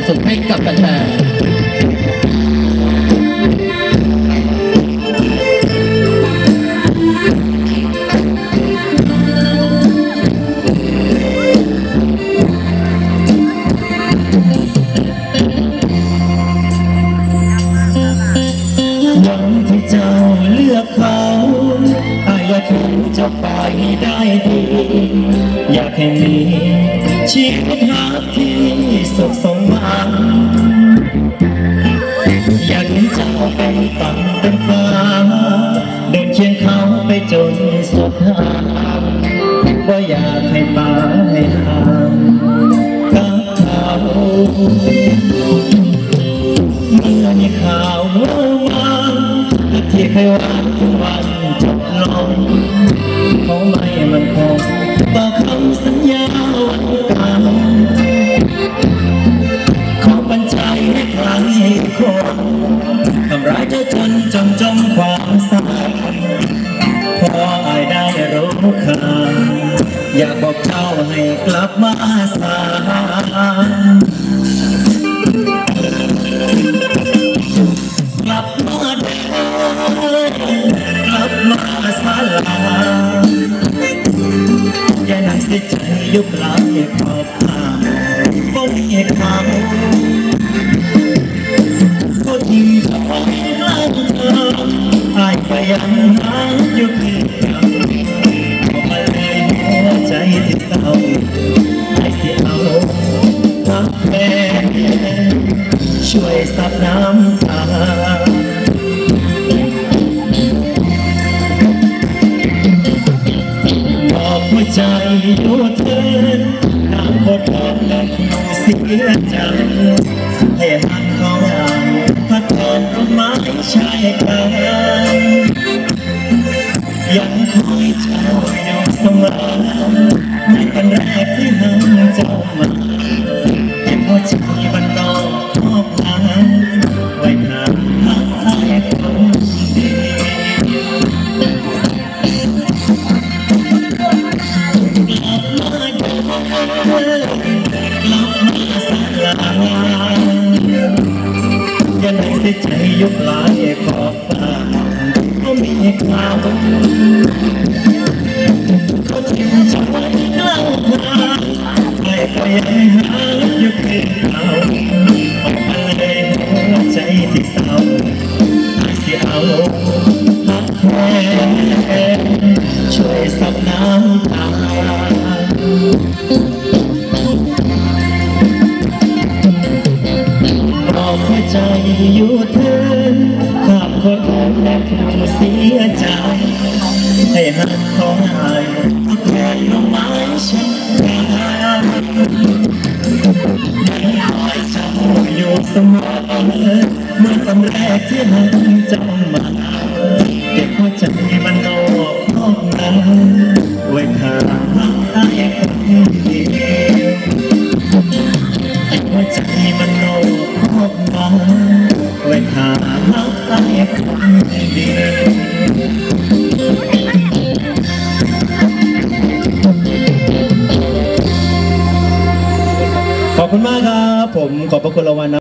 ความสุขให้กับแฟนที่เจ้าเลือกเขาอายอยากเห็นจ้าไปได้ดี อยากให้มีชีวิตหาท สุขสมหวังอยากเห็นเจ้าเป็นฝั่งเป็นฟ้าเดินเคียงเขาไปจนสุดทางว่าอยากให้ตายห่างกับเขาเมื่อมีข่าวว่ามาที่เคยหวานทุกวัน จ้าจนจมจมความเศร้าพออายได้รู้ข่าอยากบอกเจ้าให้กลับมาสากลับมาเดินกลับมาสาลาอย่านั่งเสียใจยุบหลายขอบทา ช่วยซับน้ำตาบอกหัวใจอยู่เธอน้ำโคตรทองและคงเสียใจให้หันเขาอาพัดทอนต้นไม้ชายกลางยังคอยเจ้าอยู่เสมอในวันแรกที่หันเจ้ามา ยใจยุบหลายขอบฟ้าก็มีข่าวเขาทิ้งฉันไว้กลางทางใครก็ยังหาอยู่คือเขาออกมาเลยหัวใจที่เศร้าให้สียเอาหักแท้ช่วยซับน้ำตา สียใจให้หักของหายทุกแรงลงไม้ฉันรักยังคอยจ้าอยู่เสมอเมื่อตอนแรกที่หันจ้ามาเก็บหัวใจมันนอกห้องนั้นไว้ข้างให้คนเดียวหัวใจมันโลภครอบง หาให้คนดีขอบคุณมากครับ ผมขอบพระคุณรางวัลนะ